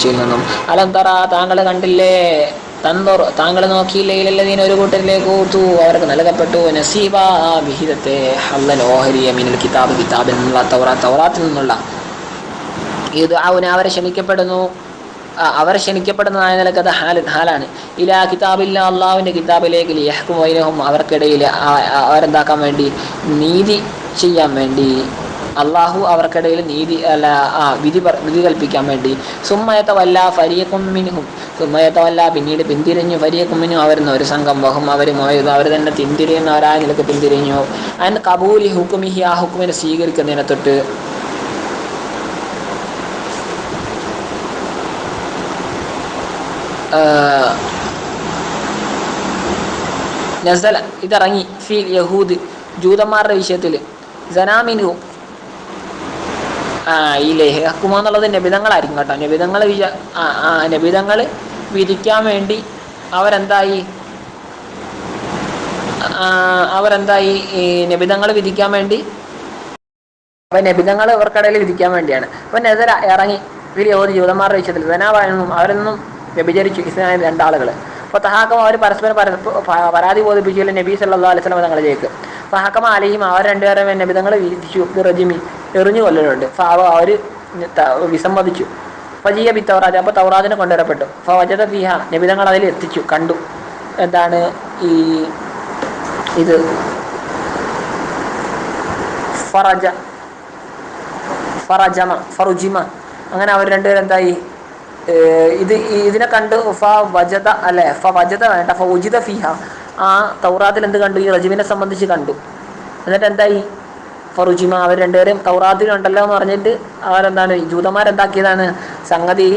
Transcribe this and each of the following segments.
ശിക്ഷയിൽ നിന്നും അലന്തറ താങ്കളെ കണ്ടില്ലേ? തന്തോർ താങ്കൾ നീ ഒരു കൂട്ടരിലേക്ക് ഊർത്തു. അവർക്ക് നൽകപ്പെട്ടു. നസീബ വിഹിതത്തെ ഹല്ലൽ ഓഹരിയ അമീനുൽ കിതാബ് കിതാബിൽ നിന്നുള്ള തൗറാ തൗറാത്തിൽ നിന്നുള്ള ഇത് അവന് അവരെ ക്ഷമിക്കപ്പെടുന്നു. അവർ ക്ഷണിക്കപ്പെടുന്നതായ നിലയ്ക്ക് അത് ഹാല ഹാലാണ്. ഇലാ കിതാബില്ല അള്ളാഹുവിന്റെ കിതാബിലേക്ക് ലിയഹ്ക്കും വൈനഹും അവർക്കിടയിൽ അവരെന്താക്കാൻ വേണ്ടി? നീതി ചെയ്യാൻ വേണ്ടി അള്ളാഹു അവർക്കിടയിൽ നീതി അല്ല ആ വിധി വിധി കൽപ്പിക്കാൻ വേണ്ടി. സുമ്മയത്ത വല്ല ഫരിയക്കുമ്മിനും സുമ്മയത്ത വല്ല പിന്നീട് പിന്തിരിഞ്ഞു ഫരിയക്കുമ്മിനും അവരുന്ന ഒരു സംഘം. വഹും അവർ മോയത് അവർ തന്നെ പിന്തിരിയുന്നവരായ നിലയ്ക്ക് പിന്തിരിഞ്ഞു. അതിന് കബൂലി ഹുക്കുമിഹി ആ ഹുക്കുമിനെ സ്വീകരിക്കുന്നതിനെ തൊട്ട് നസല ഇതിറങ്ങി. ഫീൽ യഹൂദ്. ജൂതന്മാരുടെ വിഷയത്തിൽ ജനാമിനു ആ ഈ ലേഹക്കുമ എന്നുള്ളത് നബിതങ്ങളായിരിക്കും കേട്ടോ. നബിതങ്ങൾ വിച നബിതങ്ങൾ വിധിക്കാൻ വേണ്ടി അവരെന്തായി? അവരെന്തായി? ഈ നബിതങ്ങൾ വിധിക്കാൻ വേണ്ടി അപ്പൊ നബിതങ്ങൾ ഇവർക്കിടയിൽ വിധിക്കാൻ വേണ്ടിയാണ്. അപ്പൊ നെതര ഇറങ്ങി. ഇവർ യോധി ജൂതന്മാരുടെ വിഷയത്തിൽ ധനാവായൊന്നും അവരൊന്നും വ്യഭിചരിച്ചു ഇസ്ലാമായ രണ്ടാളുകൾ അപ്പോൾ തഹാക്കം അവർ പരസ്പരം പരാതി ബോധിപ്പിച്ചില്ല നബി സല്ലാ അലൈഹി തങ്ങളിലേക്ക് തഹാക്കം അലഹിം അവർ രണ്ടുപേരും നബിതങ്ങൾ വിധിച്ചു. റജിമി എറിഞ്ഞു കൊല്ലലുണ്ട്. ഫാവ അവർ വിസമ്മതിച്ചു. ഫജിയ ബി തൗറാജ് അപ്പോൾ തൗറാജിനെ കൊണ്ടുവരപ്പെട്ടു. ഫവജത ഫിഹ. നിബിതങ്ങൾ അതിൽ എത്തിച്ചു. കണ്ടു. എന്താണ് ഈ ഇത്? ഫറജ. ഫറജമ. ഫറുജിമ. അങ്ങനെ അവർ രണ്ടുപേരും എന്തായി? ഇത് ഇതിനെ കണ്ട് ഫ വജത അല്ലെ? ഫ വജത വേണ്ട. ഫ ഉജിത ഫിഹ. ആ തൗറാത്തിൽ എന്ത് കണ്ടു? ഈ റജുവിനെ സംബന്ധിച്ച് കണ്ടു. എന്നിട്ട് എന്തായി? ഫറുജിമ അവർ രണ്ടുപേരും തൗറാത്തിലുണ്ടല്ലോ എന്ന് പറഞ്ഞിട്ട് അവരെന്താണ് ജൂതന്മാരെന്താക്കിയതാണ് സംഗതി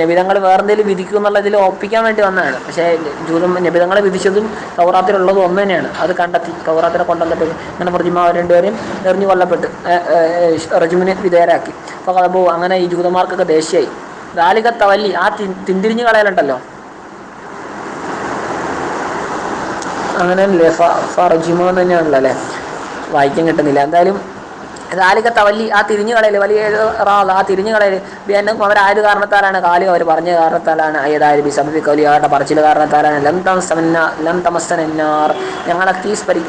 നബിതങ്ങൾ വേറെന്തെങ്കിലും വിധിക്കും എന്നുള്ളതിൽ ഒപ്പിക്കാൻ വേണ്ടി വന്നതാണ്. പക്ഷേ ജൂതം നബിതങ്ങളെ വിധിച്ചതും തൗറാത്തിലുള്ളതും ഒന്ന് തന്നെയാണ്. അത് കണ്ടെത്തി തൗറാത്തിനെ കൊണ്ടുവന്നിട്ട് അങ്ങനെ ഫറുജിമ അവർ രണ്ടുപേരും എറിഞ്ഞു കൊല്ലപ്പെട്ട്. റജുമിന് വിധേയരാക്കി. അപ്പോൾ അപ്പോൾ അങ്ങനെ ഈ ജൂതന്മാർക്കൊക്കെ ദേഷ്യമായി. ദാലിക തവല്ലി ആ തിന്തിരിഞ്ഞ് കളയലുണ്ടല്ലോ. അങ്ങനെയല്ലേ ഫ എന്ന് തന്നെയാണല്ലോ അല്ലേ വായിക്കാൻ കിട്ടുന്നില്ല. എന്തായാലും കാലിക തവല്ലി ആ തിരിഞ്ഞു വലിയ റാദ് ആ തിരിഞ്ഞു കളയൽ ബിയന്നും അവർ ആര് കാരണത്താലാണ്? കാലിക അവർ പറഞ്ഞ കാരണത്താലാണ്. ഏതായാലും ബി സബബി കൗലി അവരുടെ പറച്ചിൽ കാരണത്താലാണ്? ലം തമസ്സന ലം തമസ്സനാർ ഞങ്ങളെ തീ സ്പരി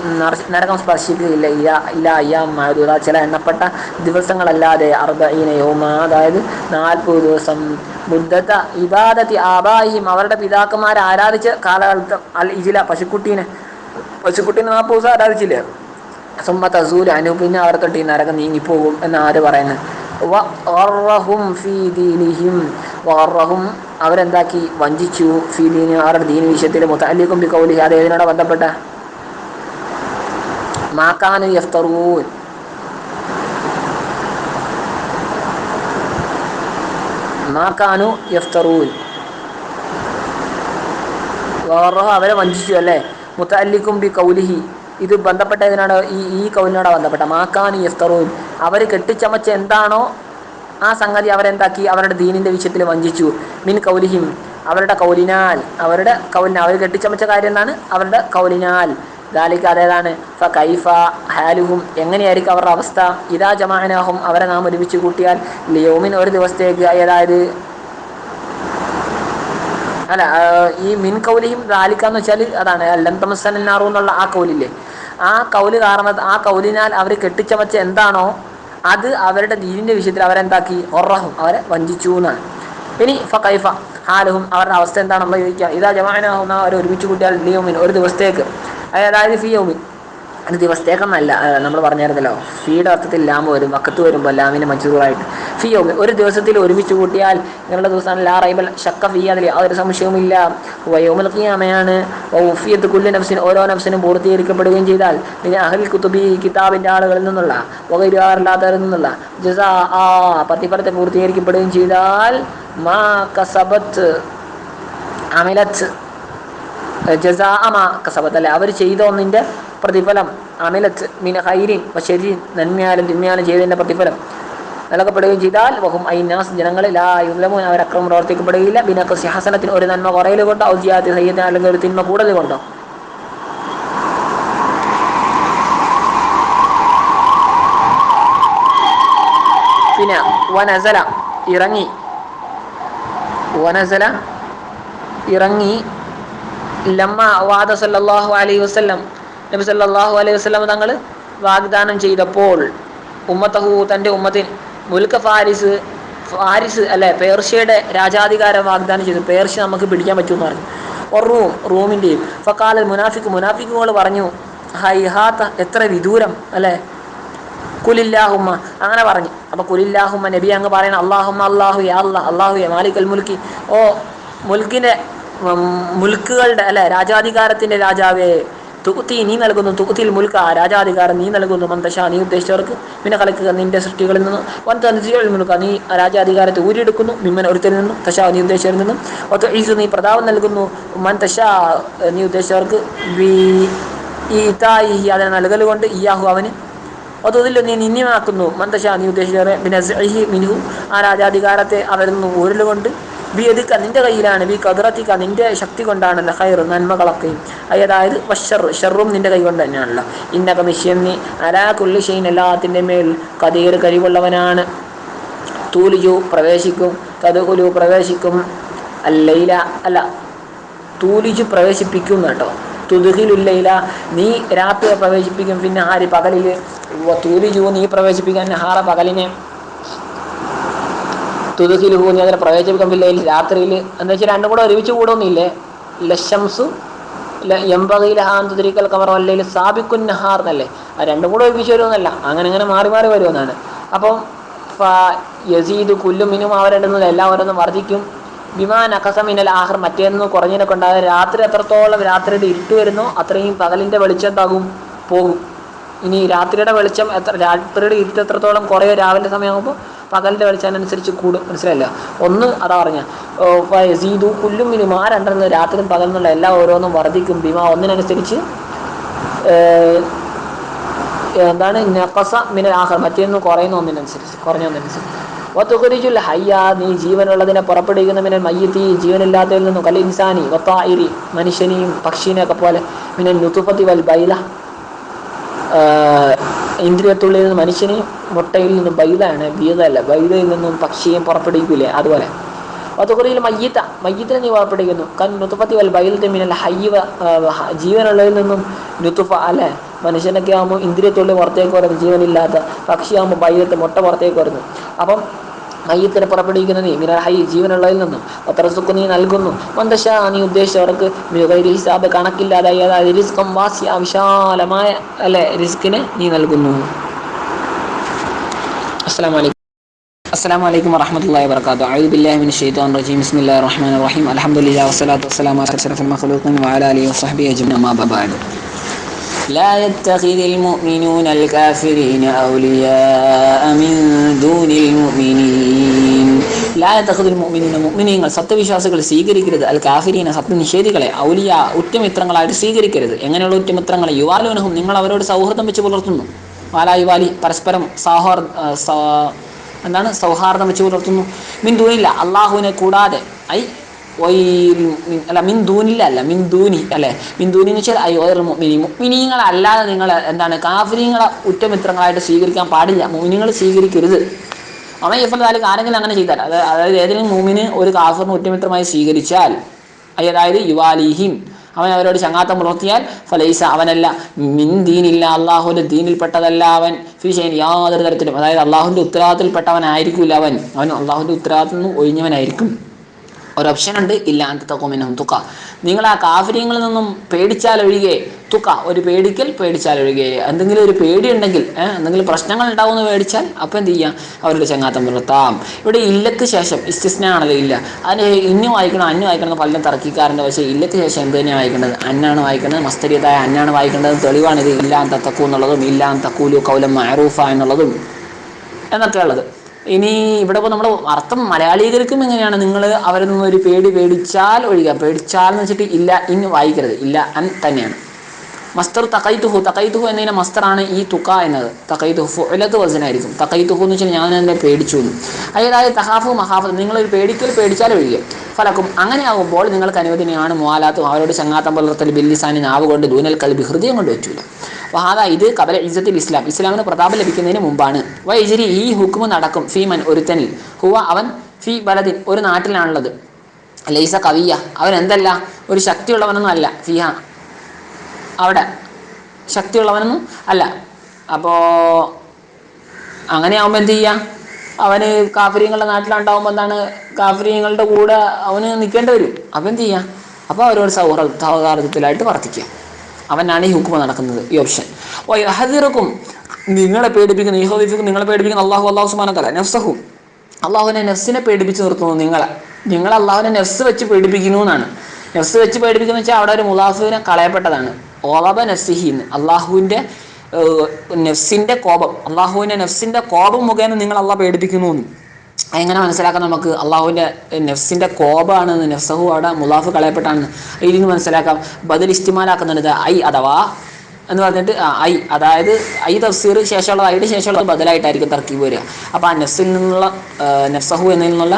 നരകം സ്പർശിക്കുകയില്ല. ഇല്ല ഇല്ല അയ്യാം മാതൂത ചില എണ്ണപ്പെട്ട ദിവസങ്ങളല്ലാതെ അർബീന യോമ. അതായത് നാൽപ്പത് ദിവസം ബുദ്ധത്ത ഇബാദത്തി ആബാഹിം അവരുടെ പിതാക്കന്മാരെ ആരാധിച്ച കാലഘട്ടം അൽ ഇജില പശുക്കുട്ടീനെ. പശുക്കുട്ടീനെ നാൽപ്പത് ദിവസം ആരാധിച്ചില്ലേ? സുമ്മ അനു പിന്നെ അവരെ തൊട്ട് ഈ നരകം നീങ്ങിപ്പോകും എന്ന് ആര് പറയുന്നത്? വറഹും വറഹും അവരെന്താക്കി? വഞ്ചിച്ചു. ഫീ അവരുടെ ദീനി വിഷയത്തിൽ മുത്തല്ലിക്കും ബി കൗലി അത് ഏതിനോട് ബന്ധപ്പെട്ട? മാക്കാനു യഫ്തറൂൻ. മാക്കാനു യഫ്തറൂൻ. വേറോ അവരെ വഞ്ചിച്ചു അല്ലേ? മുത്തല്ലിക്കും ബി കൗലിഹി ഇത് ബന്ധപ്പെട്ടതിനാണ് ഈ ഈ കൗലിനോട് ബന്ധപ്പെട്ട മാക്കാനി യഫ്തറൂൻ. അവർ കെട്ടിച്ചമച്ച എന്താണോ ആ സംഗതി അവരെന്താക്കി? അവരുടെ ദീനിന്റെ വിഷയത്തിൽ വഞ്ചിച്ചു. മിൻ കൗലിഹിം. അവരുടെ കൗലിനാൽ. അവരുടെ കൗലിന അവർ കെട്ടിച്ചമച്ച കാര്യം എന്താണ്? അവരുടെ കൗലിനാൽ. ദാലിക്ക് അതേതാണ്? ഫ കൈഫ ഹാലുഹും. എങ്ങനെയായിരിക്കും അവരുടെ അവസ്ഥ? ഇതാ ജമാനാഹും അവരെ നാം ഒരുമിച്ച് കൂട്ടിയാൽ ലിയോമിൻ ഒരു ദിവസത്തേക്ക് അതായത് അല്ല ഈ മിൻ കൗലിയും ദാലിക്കാന്ന് വെച്ചാൽ അതാണ് അല്ലം തമസ്സനാറു എന്നുള്ള ആ കൗലില്ലേ? ആ കൗൽ കാരണം ആ കൗലിനാൽ അവർ കെട്ടിച്ചമച്ച എന്താണോ അത് അവരുടെ ദീനിന്റെ വിഷയത്തിൽ അവരെന്താക്കി? ഒറഹും അവരെ വഞ്ചിച്ചു എന്നാണ്. ഇനി ഫൈഫ ഹാലഹും അവരുടെ അവസ്ഥ എന്താണെന്ന് ചോദിക്കുക ഇതാ ജമാനാഹും അവർ ഒരുമിച്ച് കൂട്ടിയാൽ ലിയോമിൻ ഒരു ദിവസത്തേക്ക്. അതായത് ഫിയോമിൻ ഒരു ദിവസത്തേക്കെന്നല്ല നമ്മൾ പറഞ്ഞായിരുന്നല്ലോ. ഫീയുടെ അർത്ഥത്തിൽ ലാമ്പ് വരും വക്കത്ത് വരുമ്പോൾ ലാമിന് മജൂറായിട്ട് ഫീ ഓക്കെ ഒരു ദിവസത്തിൽ ഒരുമിച്ച് കൂട്ടിയാൽ ഇങ്ങനെയുള്ള ദിവസമാണ് ലാ റൈബൽ ഷക്ക ഫീ അതിൽ യാതൊരു സംശയവുമില്ല. വയോമൽ ഖിയാമയാണ്. ഉഫിയത്ത് കുല്ലു നഫ്സിന് ഓരോ നഫ്സിനും പൂർത്തീകരിക്കപ്പെടുകയും ചെയ്താൽ പിന്നെ അഹൽ കുത്തുബി കിതാബിന്റെ ആളുകളിൽ നിന്നുള്ള വകരുവാറില്ലാത്തവരിൽ നിന്നുള്ള ജസ ആ പത്തിപ്പറത്തെ പൂർത്തീകരിക്കപ്പെടുകയും ചെയ്താൽ മാ കസബത്ത് അമിലത്ത് ജസാഅമ കസബത്ത് അല്ലെ അവർ ചെയ്ത ഒന്നിന്റെ പ്രതിഫലം അമിലത്ത് മിന ഹൈരിൻ ശരി നന്മയാലും തിന്മയാലും ചെയ്തതിന്റെ പ്രതിഫലം നൽകപ്പെടുകയും ചെയ്താൽ വഹും ഐനാസ് ജനങ്ങളിൽ ലാ യുലമൂൻ അവർ അക്രമം പ്രവർത്തിക്കപ്പെടുകയില്ല ബിനക്ക് സിഹാസനത്തിന് ഒരു നന്മ കുറയൽ കൊണ്ടോ ഔദ്യാത്തി സയ്യത്തിന് അല്ലെങ്കിൽ ഒരു തിന്മ കൂടുതൽ കൊണ്ടോ? പിന്നെ വനസല ഇറങ്ങി. വനസല ഇറങ്ങി ലമ്മ വാദ സല്ലല്ലാഹു അലൈഹി വസല്ലം. നബി സല്ലല്ലാഹു അലൈഹി വസല്ലം തങ്ങൾ വാഗ്ദാനം ചെയ്തപ്പോൾ ഉമ്മത്തഹു തന്റെ ഉമ്മത്തിന് മുൽക്ക ഫാരിസ് ഫാരിസ് അല്ലെ പേർഷ്യയുടെ രാജാധികാരം വാഗ്ദാനം ചെയ്തു. പേർഷ്യ നമുക്ക് പിടിക്കാൻ പറ്റുമെന്ന് പറഞ്ഞു. റൂം റൂമിന്റെയും ഫക്കാലൽ മുനാഫിക്ക് മുനാഫിക്കുകൾ പറഞ്ഞു ഹൈഹാത്ത എത്ര വിദൂരം അല്ലേ? കുലില്ലാഹുമ്മ അങ്ങനെ പറഞ്ഞു. അപ്പോൾ കുലില്ലാഹുമ്മ നബി അങ്ങ് പറയണം അള്ളാഹുമ്മ അള്ളാഹു യാ അള്ളാഹു യാ മാലിക്കൽ മുൽക്കി. ഓ മുൽക്കിന്റെ ഉം, മുൽക്കുകളുടെ അല്ലെ രാജാധികാരത്തിന്റെ രാജാവേ തുകുത്തി നീ നൽകുന്നു തുകുത്തിൽ മുൽക്ക രാജാധികാരം നീ നൽകുന്നു മന്ദശ നീ ഉദ്ദേശിച്ചവർക്ക് പിന്നെ കളിക്കുക നിന്റെ സൃഷ്ടികളിൽ നിന്നും വൻ മുൽക്ക നീ രാജാധികാരത്തെ ഊരിയെടുക്കുന്നു മിമ്മൻ ഒരുത്തിൽ നിന്നും തശ നീ ഉദ്ദേശിച്ചവരിൽ നിന്നും. ഒത്ത ഈസു നീ പ്രതാപം നൽകുന്നു മൻ തശ നീ ഉദ്ദേശിച്ചവർക്ക് ഈ തായി അതിനെ നൽകൽ കൊണ്ട് ഇയാഹു അവന് അതുതിൽ നീ നിന്യമാക്കുന്നു മന്ദശ നീ ഉദ്ദേശിച്ചവരെ. പിന്നെ മിനു ആ രാജാധികാരത്തെ അവരിൽ നിന്ന് ഊരലുകൊണ്ട് ബി എതുക്ക നിന്റെ കയ്യിലാണ് ബി കതിറത്തിക്ക നിന്റെ ശക്തി കൊണ്ടാണല്ലോ ഹൈർ നന്മകളൊക്കെയും അതായത് വഷർ ഷെറും നിന്റെ കൈ കൊണ്ട് തന്നെയാണല്ലോ. ഇന്നക നിശ്ചയം നീ അലാ കുള്ളി ഷെയ്ൻ എല്ലാത്തിന്റെ മേൽ കതീർ കഴിവുള്ളവനാണ്. തൂലിയു പ്രവേശിക്കും തതുകുലു പ്രവേശിക്കും. അല്ലയില അല്ല തൂലിജു പ്രവേശിപ്പിക്കും കേട്ടോ. തുതുകിലുല്ലയില നീ രാത്രിയെ പ്രവേശിപ്പിക്കും പിന്നെ ആര് പകലിൽ തൂലിജു നീ പ്രവേശിപ്പിക്കാൻ ഹാറ പകലിനെ. തുതുകിലുഹു നീ അതിനെ പ്രവേശിപ്പിക്കാൻ പിള്ളയിൽ രാത്രിയിൽ എന്ന് വെച്ചാൽ രണ്ടും കൂടെ ഒരുമിച്ച് കൂടൊന്നുമില്ലേ ലശംസു എമ്പകയിലഹാൻ തുതിരിക്കൽ കമർ അല്ലെങ്കിൽ സാബിക്കുൻ നഹാർ എന്നല്ലേ? ആ രണ്ടും കൂടെ ഒരുമിച്ച് വരുമെന്നല്ല അങ്ങനെ അങ്ങനെ മാറി മാറി വരുമെന്നാണ്. അപ്പം യസീദ് കുല്ലും മിനും അവരുടെ എല്ലാം ഓരോന്നും വർദ്ധിക്കും. വിമാൻ അക്കസമിനൽ ആഹർ മറ്റേന്ന് കുറഞ്ഞതിനൊക്കെ ഉണ്ടാകും രാത്രി എത്രത്തോളം രാത്രിയുടെ ഇരുട്ട് വരുന്നോ അത്രയും പകലിന്റെ വെളിച്ചം ഉണ്ടാകും പോകും. ഇനി രാത്രിയുടെ വെളിച്ചം എത്ര രാത്രിയുടെ ഇരുട്ട് എത്രത്തോളം കുറയോ രാവിലെ സമയമാകുമ്പോൾ പകലിന്റെ വെളിച്ചം അനുസരിച്ച് കൂടും. മനസ്സിലായില്ല? ഒന്ന് അതാ പറഞ്ഞ. സീതു പുല്ലും ഇനി ആ രണ്ടെന്ന് രാത്രിയും പകലെന്നുള്ള എല്ലാ ഓരോന്നും വർദ്ധിക്കും. ഭീമ ഒന്നിനനുസരിച്ച് എന്താണ്? നഖസ മിന ആഹർ മറ്റേന്ന് കുറയുന്ന ഒന്നിനനുസരിച്ച് കുറഞ്ഞ ഒന്നിനനുസരിച്ച്. ഹയ്യ നീ ജീവനുള്ളതിനെ പുറപ്പെടുവിക്കുന്ന മിനൽ മയ്യത്തി ജീവനില്ലാത്തതിൽ നിന്നും കൽ ഇൻസാനി വത്തായിരി മനുഷ്യനെയും പക്ഷീനെയൊക്കെ പോലെ മിനൽ നുത്തുപ്പത്തി വൽ ബൈല. ഇന്ദ്രിയത്തുള്ളിൽ നിന്ന് മനുഷ്യനെ മുട്ടയിൽ നിന്നും ബൈതാണ് ബീതല്ല ബൈതയിൽ നിന്നും പക്ഷിയും പുറപ്പെടുവിക്കില്ലേ? അതുപോലെ. വത്തുഖറിയിൽ മയ്യത്ത മയ്യത്തിനെ നീ പുറപ്പെടുവിക്കുന്നു. കൻ നുത്തുഫത്തി വൽ ബൈലത്തെ മിനൽ ഹൈവ ജീവനുള്ളതിൽ നിന്നും നുത്തുഫ അല്ലെ? മനുഷ്യനൊക്കെ ആകുമ്പോൾ ഇന്ദ്രിയത്തുള്ളിൽ പുറത്തേക്ക് വരുന്നു. ജീവനില്ലാത്ത പക്ഷിയാകുമ്പോൾ ബൈലത്തെ മുട്ട പുറത്തേക്ക് വരുന്നു. അപ്പം മയ്യത്തിനെ പുറപ്പെടുവിക്കുന്ന നീ മിനൽ ഹൈ ജീവനുള്ളതിൽ നിന്നും ഒത്തറസുക്ക് നീ നൽകുന്നു മന്ദശ നീ ഉദ്ദേശിച്ചവർക്ക് മികൈരി ഹിസാബ് കണക്കില്ലാതായി അതായത് റിസ്കം വാസ്യ വിശാലമായ അല്ലെ റിസ്കിനെ നീ നൽകുന്നു അസ്സാം വലൈക്കും السلام عليكم ورحمة الله وبركاته أعوذ بالله من الشيطان الرجيم بسم الله الرحمن الرحيم الحمد لله والصلاة والسلام على أشرف المخلوقين وعلى آله وصحبه أجمعين ما بعد لا يتخذ المؤمنون الكافرين أولياء من دون المؤمنين لا يتخذ المؤمنون മുഅ്മിനീങ്ങൾ സത്യവിശ്വാസികൾ സ്വീകരിക്കരുത് അൽ കാഫിരീന സത്യനിഷേധികളെ ഔലിയ ഉറ്റമിത്രങ്ങളായിട്ട് സ്വീകരിക്കരുത് എങ്ങനെയുള്ള ഉറ്റമിത്രങ്ങളെ യുവാലുനഹും നിങ്ങൾ അവരോട് സൗഹൃദം വെച്ച് പുലർത്തുന്നു വാലായുവാലി പരസ്പരം സൗഹാർ എന്താണ് സൗഹാർദ്ദം വെച്ച് പുലർത്തുന്നു മിൻ ദൂനില്ല അള്ളാഹുവിനെ കൂടാതെ ഐ വൈൽ മിൻ- അല്ല മിൻ ദൂനില്ല അല്ല മിൻ ദൂനി അല്ലെ? മിന്ദൂനി ദൂനി എന്ന് വെച്ചാൽ അയ്യോ മിനി മുഅ്മിനി മുഅ്മിനീങ്ങൾ അല്ലാതെ നിങ്ങൾ എന്താണ് കാഫിരീങ്ങളെ ഉറ്റമിത്രങ്ങളായിട്ട് സ്വീകരിക്കാൻ പാടില്ല. മുഅ്മിനീങ്ങൾ സ്വീകരിക്കരുത്. അവൻ ഇഫലാലിക്ക് ആരെങ്കിലും അങ്ങനെ ചെയ്താൽ അത് അതായത് ഏതെങ്കിലും മൂമിന് ഒരു കാഫറിന് ഉറ്റമിത്രമായി സ്വീകരിച്ചാൽ അതായത് യുവാലിഹിം അവൻ അവരോട് ചങ്ങാത്തം പുലർത്തിയാൽ ഫലൈസ അവനല്ല. മിൻ ദീനില്ല അള്ളാഹുവിന്റെ ദീനിൽപ്പെട്ടതല്ല അവൻ. ഫിഷൈൻ യാതൊരു തരത്തിലും. അതായത് അള്ളാഹുവിന്റെ ഉത്തരവാദിത്തത്തിൽപ്പെട്ടവനായിരിക്കില്ല അവൻ. അവൻ അള്ളാഹുവിന്റെ ഉത്തരവാദിത്തം ഒഴിഞ്ഞവനായിരിക്കും. ഒരു ഉണ്ട് ഇല്ല അന്തത്തക്കുമിനും തുക നിങ്ങൾ ആ കാഫര്യങ്ങളിൽ നിന്നും പേടിച്ചാൽ ഒഴികെ തുക ഒരു പേടിക്കൽ പേടിച്ചാൽ ഒഴികെ. എന്തെങ്കിലും ഒരു പേടി ഉണ്ടെങ്കിൽ എന്തെങ്കിലും പ്രശ്നങ്ങൾ ഉണ്ടാവുമെന്ന് പേടിച്ചാൽ അപ്പം എന്ത് ചെയ്യാം? അവരുടെ ചങ്ങാത്തം പുലർത്താം ഇവിടെ ഇല്ലക്ക് ശേഷം ഇസ്റ്റിസ്നാണല്ലോ ഇല്ല. അതിന് ഇന്നു വായിക്കണം അന്നു വായിക്കണം പലരും തർക്കിക്കാറുണ്ട്. പക്ഷേ ഇല്ലക്ക് ശേഷം എന്ത് തന്നെയാണ് വായിക്കേണ്ടത്? അന്നാണ് വായിക്കേണ്ടത്. മസ്തരിയതായ അന്നാണ് വായിക്കേണ്ടത്. തെളിവാണിത് ഇല്ലാൻ തക്കു എന്നുള്ളതും ഇല്ലാൻ തക്കൂലു കൗലം മാറൂഫ എന്നുള്ളതും. എന്നൊക്കെ ഉള്ളത് ഇനി ഇവിടെ ഇപ്പോൾ നമ്മുടെ അർത്ഥം മലയാളികൾക്കും എങ്ങനെയാണ്? നിങ്ങൾ അവരിൽ നിന്നൊരു പേടി പേടിച്ചാൽ ഒഴിയുക പേടിച്ചാൽ എന്ന് വെച്ചിട്ട് ഇല്ല ഇൻ വായിക്കരുത്. ഇല്ല അൻ തന്നെയാണ്. മസ്തർ തക്കൈത്തുഹു തക്കൈത്തുഹു എന്നതിനെ മസ്തറാണ് ഈ തുക എന്നത്. തക്കൈത്തുഹു ഫുലത്ത് വസനായിരിക്കും. തക്കൈത്തുഹു എന്ന് വെച്ചാൽ ഞാൻ എന്നെ പേടിച്ചു അതായത് തഹാഫു മഹാഫു നിങ്ങളൊരു പേടിക്കൽ പേടിച്ചാൽ ഒഴികെ. ഫലക്കും അങ്ങനെയാകുമ്പോൾ നിങ്ങൾക്ക് അനുവദനീയമാണ് മുവാലാത്തും അവരോട് ചങ്ങാത്തം പുലർത്തൽ ബില്ലിസാനി നാവ് കൊണ്ട് ദൂനൽ കൽബി ഹൃദയം കൊണ്ട് വെച്ചില്ല വഹാദ ഇത് കബല ഇസത്തിൽ ഇസ്ലാം. ഇസ്ലാമിന് പ്രതാപം ലഭിക്കുന്നതിന് മുമ്പാണ്. വൈജിരി ഈ ഹുക്കുമ് നടക്കും ഫീമൻ ഒരുത്തനിൽ. ഹുവ അവൻ ഫി ബലദിൻ ഒരു നാട്ടിലാണുള്ളത്. ലൈസ കവിയ അവൻ എന്തല്ല? ഒരു ശക്തിയുള്ളവനൊന്നും അല്ല. ഫിഹ അവിടെ. ശക്തിയുള്ളവനൊന്നും അല്ല. അപ്പോൾ അങ്ങനെയാവുമ്പോൾ എന്ത് ചെയ്യാം? അവന് കാഫര്യങ്ങളുടെ നാട്ടിലുണ്ടാവുമ്പോൾ എന്താണ്? കാഫര്യങ്ങളുടെ കൂടെ അവന് നിൽക്കേണ്ടി വരും. അപ്പം എന്ത് ചെയ്യാം? അപ്പോൾ അവരോട് സൗഹാർദ്ദത്തിലായിട്ട് വർത്തിക്കുക അവനാണ് ഈ ഹുക്കുമ നടക്കുന്നത് ഈ ഓപ്ഷൻ. ഓ ഹദിറക്കും നിങ്ങളെ പേടിപ്പിക്കുന്ന ഈ ഹോദിഫിക്കും നിങ്ങളെ പേടിപ്പിക്കുന്ന അള്ളാഹു അള്ളാഹു സുമാനത്തല്ല നഫ്സഹു. അള്ളാഹുവിനെ നെഫ്സിനെ പേടിപ്പിച്ച് നിർത്തുന്നു നിങ്ങളെ. നിങ്ങൾ അള്ളാഹുവിനെ നെഫ്സ് വെച്ച് പേടിപ്പിക്കുന്നു എന്നാണ്. നെഫ്സ് വെച്ച് പേടിപ്പിക്കുന്ന വെച്ചാൽ അവിടെ ഒരു മുലാഫിനെ കളയപ്പെട്ടതാണ്. ഓളബ നഫ്സിഹിന്ന് അള്ളാഹുവിന്റെ നഫ്സിന്റെ കോപം. അള്ളാഹുവിന്റെ നഫ്സിന്റെ കോപം മുഖേന നിങ്ങൾ അള്ളാഹ് പേടിപ്പിക്കുന്നു എന്ന് എങ്ങനെ മനസ്സിലാക്കാം നമുക്ക്? അള്ളാഹുവിന്റെ നെഫ്സിന്റെ കോപമാണ് നെഫ്സഹു അവിടെ മുലാഫ് കളയപ്പെട്ടാണ് ഇതിൽ നിന്ന് മനസ്സിലാക്കാം. ബദൽ ഇസ്റ്റിമാലാക്കുന്നുണ്ട് ഐ അഥവാ എന്ന് പറഞ്ഞിട്ട് ഐ. അതായത് ഐ തഫ്സീർ ശേഷമുള്ള ഐയുടെ ശേഷമുള്ള ബദലായിട്ടായിരിക്കും തർക്കീബ് വരിക. അപ്പോൾ ആ നെഫ്സിൽ നിന്നുള്ള നഫ്സഹു എന്നതിൽ നിന്നുള്ള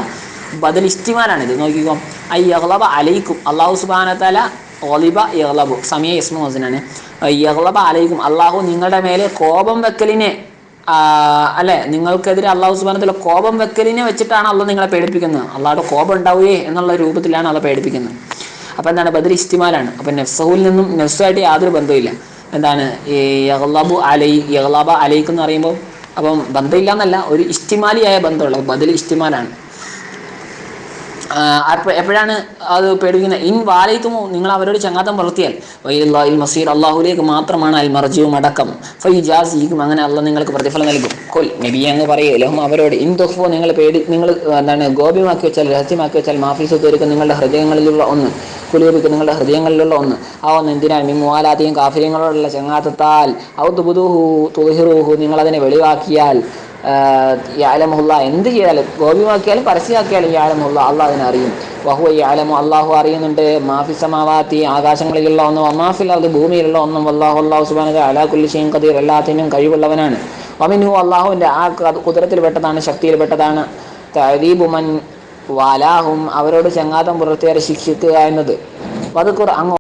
ബദൽ ഇസ്തിമാലാണ് ഇത് നോക്കിക്കോ. ഐ അഹ്ലബ അലൈക്കും. അള്ളാഹു സുബാനത്താല ഓലിബ യഗ്ലബു സമയ ഇസ്മ ഹസനാണ് യഗ്ലബ അലൈക്കും. അള്ളാഹു നിങ്ങളുടെ മേലെ കോപം വെക്കലിനെ അല്ലെ? നിങ്ങൾക്കെതിരെ അള്ളാഹു സുബാനത്തിലെ കോപം വെക്കലിനെ വെച്ചിട്ടാണ് അള്ളാഹ് നിങ്ങളെ പേടിപ്പിക്കുന്നത്. അള്ളാഹുടെ കോപം ഉണ്ടാവുകയെ എന്നുള്ള രൂപത്തിലാണ് അള്ള പേടിപ്പിക്കുന്നത്. അപ്പോൾ എന്താണ്? ബദൽ ഇസ്തിമാലാണ്. അപ്പം നെഫ്സഹുൽ നിന്നും നെഫ്സുമായിട്ട് യാതൊരു ബന്ധവുമില്ല. എന്താണ്? ഈ യഹ്ലബു അലൈ യഗ്ലബ അലൈക്ക് എന്ന് പറയുമ്പോൾ അപ്പം ബന്ധമില്ല എന്നല്ല ഒരു ഇസ്തിമാലിയായ ബന്ധമുള്ള ബദൽ അപ്പ- എപ്പോഴാണ് അത് പേടിക്കുന്നത്? ഇൻ വാലയത്തുമോ നിങ്ങൾ അവരോട് ചങ്ങാത്തം പുലർത്തിയാൽ. വൈൽ മസീർ അള്ളാഹുലേക്ക് മാത്രമാണ് അൽ മർജീവും അടക്കം. ഫൈജാസിക്കും അങ്ങനെ അള്ളാഹ് നിങ്ങൾക്ക് പ്രതിഫലം നൽകും. കൊൽ നബി അങ്ങ് പറയേ. ലഹും അവരോട്. ഇൻ ദുഹ്ഫോ നിങ്ങൾ പേടി നിങ്ങൾ എന്താണ് ഗോപ്യമാക്കി വെച്ചാൽ രഹസ്യമാക്കി വെച്ചാൽ മാഫീസ് തീർക്കും നിങ്ങളുടെ ഹൃദയങ്ങളിലുള്ള ഒന്ന്. കുലിയൊരുക്കും നിങ്ങളുടെ ഹൃദയങ്ങളിലുള്ള ഒന്ന്. ആ ഒന്ന് എന്തിനാണ്? മിമ്മുവാലാത്തിയും കാഫര്യങ്ങളോടുള്ള ചങ്ങാത്തത്താൽ. ഔ തുബുദൂഹു തുഹിറൂഹു നിങ്ങളതിനെ വെളിവാക്കിയാൽ. യാലമുള്ള എന്ത് ചെയ്താലും ഗോപിമാക്കിയാലും പരസ്യമാക്കിയാലും യാലമുള്ള അള്ളാഹ് അതിനെ അറിയും. വഹുവ യാലമു അള്ളാഹു അറിയുന്നുണ്ട്. മാഫി സമാവാത്തി ആകാശങ്ങളിലുള്ള ഒന്നും അമാഫിൽ അത് ഭൂമിയിലുള്ള ഒന്നും അള്ളാഹു അള്ളാഹു സുബാന അലാ കുല്ലി ഷെയ്ൻ കദീർ എല്ലാത്തിനും കഴിവുള്ളവനാണ്. വമിനു അള്ളാഹുവിന്റെ ആ കുതിരത്തിൽപ്പെട്ടതാണ് ശക്തിയിൽപ്പെട്ടതാണ്. തഴീബുമൻ വാലാഹും അവരോട് ചങ്ങാതം പുറത്തേറെ ശിക്ഷിക്കുക എന്നത്. വതുക്കുർ അങ്ങ്